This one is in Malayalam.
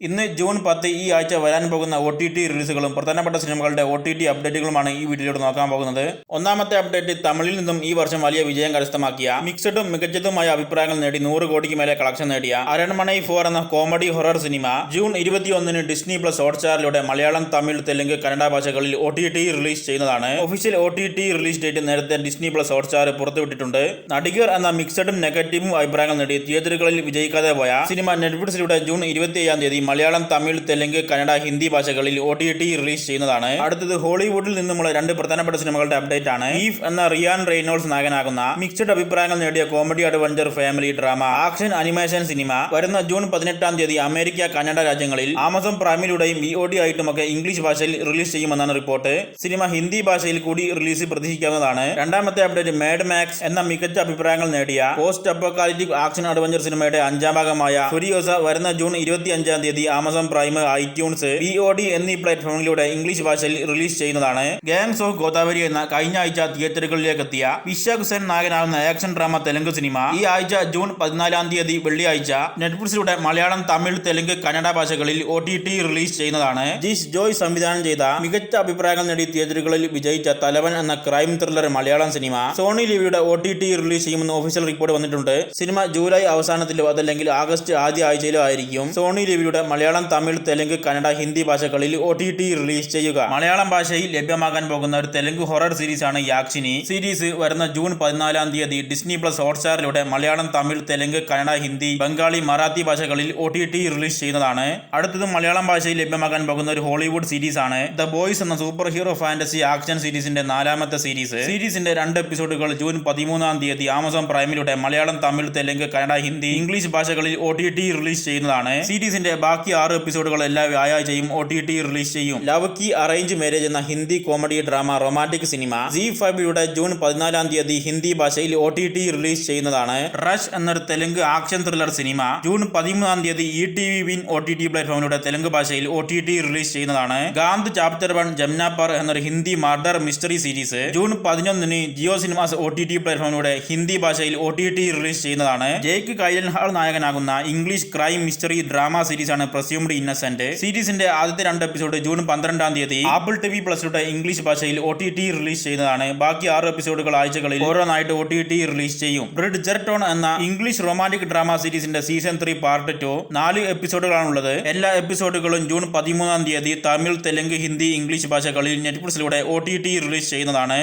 ഇന്ന് ജൂൺ പത്ത് ഈ ആഴ്ച വരാൻ പോകുന്ന ഒ ടി ടി റിലീസുകളും പ്രധാനപ്പെട്ട സിനിമകളുടെ ഒ ടി ടി അപ്ഡേറ്റുകളുമാണ് ഈ വീഡിയോയിലൂടെ നോക്കാൻ പോകുന്നത്. ഒന്നാമത്തെ അപ്ഡേറ്റ് തമിഴിൽ നിന്നും ഈ വർഷം വലിയ വിജയം കരസ്ഥമാക്കിയ മിക്സഡും മികച്ചതുമായ അഭിപ്രായങ്ങൾ നേടി നൂറ് കോടിക്ക് മേലെ കളക്ഷൻ നേടിയ അരൺമണൈ ഫോർ എന്ന കോമഡി ഹൊറർ സിനിമ ജൂൺ ഇരുപത്തിയൊന്നിന് ഡിസ്നി പ്ലസ് ഹോട്ട്സ്റ്റാറിലൂടെ മലയാളം തമിഴ് തെലുങ്ക് കന്നഡ ഭാഷകളിൽ ഒ ടി ടി റിലീസ് ചെയ്യുന്നതാണ്. Official O T T release date നേരത്തെ ഡിസ്നി പ്ലസ് ഹോട്ട്സ്റ്റാർ പുറത്തുവിട്ടിട്ടുണ്ട്. നടികർ എന്ന മിക്സഡും നെഗറ്റീവും അഭിപ്രായങ്ങൾ നേടി തിയേറ്ററുകളിൽ വിജയിക്കാതെ പോയ സിനിമ നെറ്റ്ഫ്ലിക്സിലൂടെ ജൂൺ ഇരുപത്തി ഏഴാം തീയതി മലയാളം തമിഴ് തെലുങ്ക് കന്നഡ ഹിന്ദി ഭാഷകളിൽ ഒ ടി ടി റിലീസ് ചെയ്യുന്നതാണ്. അടുത്തത് ഹോളിവുഡിൽ നിന്നുമുള്ള രണ്ട് പ്രധാനപ്പെട്ട സിനിമകളുടെ അപ്ഡേറ്റ് ആണ്. ഈഫ് എന്ന റിയാൻ റെയ്നോൾസ് നായകനാകുന്ന മിക്സഡ് അഭിപ്രായങ്ങൾ നേടിയ comedy adventure family drama action animation cinema വരുന്ന ജൂൺ പതിനെട്ടാം തീയതി അമേരിക്ക കന്നഡ രാജ്യങ്ങളിൽ ആമസോൺ പ്രൈമിലൂടെയും ഇ ഒ ഡി ആയിട്ടുമൊക്കെ ഇംഗ്ലീഷ് ഭാഷയിൽ റിലീസ് ചെയ്യുമെന്നാണ് റിപ്പോർട്ട്. സിനിമ ഹിന്ദി ഭാഷയിൽ കൂടി റിലീസ് പ്രതീക്ഷിക്കാവുന്നതാണ്. രണ്ടാമത്തെ അപ്ഡേറ്റ് മേഡ് മാക്സ് എന്ന മികച്ച അഭിപ്രായങ്ങൾ നേടിയ പോസ്റ്റ് അപ്പോക്കാലിറ്റിക് ആക്ഷൻ അഡ്വഞ്ചർ സിനിമയുടെ അഞ്ചാം ഭാഗമായ ഫുരിയോസ വരുന്ന ജൂൺ ഇരുപത്തി അഞ്ചാം തീയതി Amazon prime iTunes B O D എന്നീ പ്ലാറ്റ്ഫോമിലൂടെ ഇംഗ്ലീഷ് ഭാഷയിൽ റിലീസ് ചെയ്യുന്നതാണ്. ഗാങ്സ് ഓഫ് ഗോദാവരി എന്ന കഴിഞ്ഞ ആഴ്ച തിയേറ്ററുകളിലേക്ക് എത്തിയ വിശാഖ് സെൻ നായകനാകുന്ന ആക്ഷൻ ഡ്രാമ തെലുങ്ക് സിനിമ ഈ ആഴ്ച ജൂൺ പതിനാലാം തീയതി വെള്ളിയാഴ്ച നെറ്റ്ഫ്ലിക്സിലൂടെ മലയാളം തമിഴ് തെലുങ്ക് കന്നഡ ഭാഷകളിൽ ഒ ടി ടി റിലീസ് ചെയ്യുന്നതാണ്. ജിസ് ജോയ് സംവിധാനം ചെയ്ത മികച്ച അഭിപ്രായങ്ങൾ നേടി തിയേറ്ററുകളിൽ വിജയിച്ച തലവൻ എന്ന crime thriller Malayalam cinema. Sony ലിവിയുടെ ഒ ടി ടി റിലീസ് ചെയ്യുമെന്ന് ഒഫീഷ്യൽ റിപ്പോർട്ട് വന്നിട്ടുണ്ട്. സിനിമ ജൂലൈ അവസാനത്തിലോ അതല്ലെങ്കിൽ ആഗസ്റ്റ് ആദ്യ ആഴ്ചയിലോ ആയിരിക്കും. സോണി ലിവിയുടെ മലയാളം തമിഴ് തെലുങ്ക് കന്നഡ ഹിന്ദി ഭാഷകളിൽ ഒ ടി ടി റിലീസ് ചെയ്യുക. മലയാളം ഭാഷയിൽ ലഭ്യമാകാൻ പോകുന്ന ഒരു തെലുങ്ക് ഹൊറർ സീരീസ് ആണ് യാക്ഷിനി സീരീസ് വരുന്ന ജൂൺ പതിനാലാം തീയതി ഡിസ്നി പ്ലസ് ഹോട്ട്സ്റ്റാറിലൂടെ മലയാളം തമിഴ് തെലുങ്ക് കന്നഡ ഹിന്ദി ബംഗാളി മറാത്തി ഭാഷകളിൽ ഒ ടി ടി റിലീസ് ചെയ്യുന്നതാണ്. അടുത്തത് മലയാളം ഭാഷയിൽ ലഭ്യമാകാൻ പോകുന്ന ഒരു ഹോളിവുഡ് സീരീസ് ആണ് ദ ബോയ്സ് എന്ന സൂപ്പർ ഹീറോ ഫാന്റസി ആക്ഷൻ സീരീസിന്റെ നാലാമത്തെ സീരീസ്. സീരീസിന്റെ രണ്ട് എപ്പിസോഡുകൾ ജൂൺ പതിമൂന്നാം തീയതി ആമസോൺ പ്രൈമിലൂടെ മലയാളം തമിഴ് തെലുങ്ക് കന്നഡ ഹിന്ദി ഇംഗ്ലീഷ് ഭാഷകളിൽ ഒ ടി ടി റിലീസ് ചെയ്യുന്നതാണ്. സീരീസിന്റെ ബാക്കി ആറ് എപ്പിസോഡുകൾ എല്ലാ വ്യാഴാഴ്ചയും ഒ ടി ടി റിലീസ് ചെയ്യും. ലവ് കി അറേഞ്ച് മാരേജ് എന്ന Hindi comedy drama romantic cinema Zee ഫൈവിലൂടെ June പതിനാലാം തീയതി ഹിന്ദി ഭാഷയിൽ ഒ ടി ടി റിലീസ് ചെയ്യുന്നതാണ്. റഷ് എന്നൊരു Telugu action thriller cinema June പതിമൂന്നാം തീയതി E T V win O T T പ്ലാറ്റ്ഫോമിലൂടെ Telugu ഭാഷയിൽ ഒ ടി ടി റിലീസ് ചെയ്യുന്നതാണ്. ഗാന്ത് ചാപ്റ്റർ വൺ ജംനാപ്പർ എന്നൊരു Hindi murder mystery series June പതിനൊന്നിന് Jio cinemas O T T പ്ലാറ്റ്ഫോമിലൂടെ Hindi ഭാഷയിൽ ഒ ടി ടി റിലീസ് ചെയ്യുന്നതാണ്. ജേക്ക് കൈലൻഹാൾ നായകനാകുന്ന English crime mystery drama series ആണ് പ്രസ്യൂംഡ് ഇന്നസെന്റ് സീരീസിന്റെ ആദ്യത്തെ രണ്ട് എപ്പിസോഡ് ജൂൺ പന്ത്രണ്ടാം തീയതി ആപ്പിൾ ടി വി പ്ലസിലൂടെ ഇംഗ്ലീഷ് ഭാഷയിൽ ഒ ടി ടി റിലീസ് ചെയ്യുന്നതാണ് ബാക്കി ആറ് എപ്പിസോഡുകൾ ആഴ്ചകളിൽ ഓരോന്നായിട്ട് ഒ ടി ടി റിലീസ് ചെയ്യും. ബ്രിഡ് ജെർട്ടോൺ എന്ന ഇംഗ്ലീഷ് റൊമാന്റിക് ഡ്രാമ സീരീസിന്റെ സീസൺ ത്രീ പാർട്ട് ടു നാല് എപ്പിസോഡുകളാണുള്ളത് എല്ലാ എപ്പിസോഡുകളും ജൂൺ പതിമൂന്നാം തീയതി തമിഴ് തെലുങ്ക് ഹിന്ദി ഇംഗ്ലീഷ് ഭാഷകളിൽ നെറ്റ്ഫ്ലിക്സിലൂടെ ഒ ടി ടി റിലീസ് ചെയ്യുന്നതാണ്.